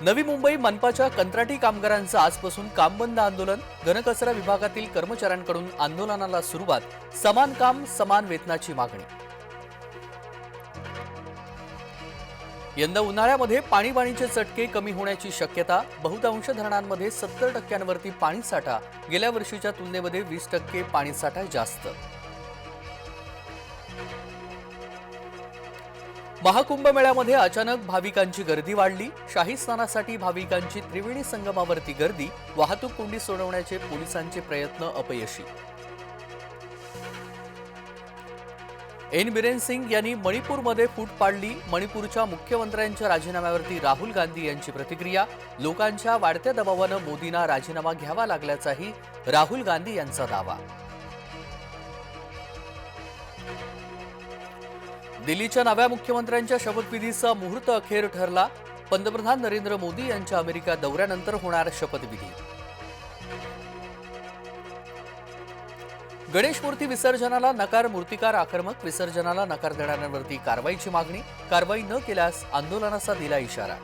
नवी मुंबई मनपाच्या कंत्राटी कामगारांचं आजपासून काम बंद आंदोलन घनकचरा विभागातील कर्मचाऱ्यांकडून आंदोलनाला सुरुवात समान काम समान वेतनाची मागणी. यंदा उन्हाळ्यामध्ये पाणीबाणीचे चटके कमी होण्याची शक्यता बहुतांश धरणांमध्ये सत्तर टक्क्यांवरती पाणीसाठा गेल्या वर्षीच्या तुलनेमध्ये वीस टक्के पाणीसाठा जास्त. महाकुंभ मेळ्यामध्ये अचानक भाविकांची गर्दी वाढली. शाही स्नानासाठी भाविकांची त्रिवेणी संगमावरती गर्दी. वाहतूक कोंडी सोडवण्याचे पोलिसांचे प्रयत्न अपयशी. एन. बिरेन सिंग यांनी मणिपूरमध्ये फूट पाडली. मणिपूरच्या मुख्यमंत्र्यांच्या राजीनाम्यावरती राहुल गांधी यांची प्रतिक्रिया. लोकांच्या वाढत्या दबावानं मोदींना राजीनामा घ्यावा लागल्याचाही राहुल गांधी यांचा दावा. दिल्लीच्या नव्या मुख्यमंत्र्यांच्या शपथविधीचा मुहूर्त अखेर ठरला. पंतप्रधान नरेंद्र मोदी यांच्या अमेरिका दौऱ्यानंतर होणार शपथविधी. गणेश मूर्ती विसर्जनाला नकार मूर्तिकार आक्रमक विसर्जनाला नकार देणाऱ्यांवरती कारवाईची मागणी. कारवाई न केल्यास आंदोलनाचा दिला इशारा.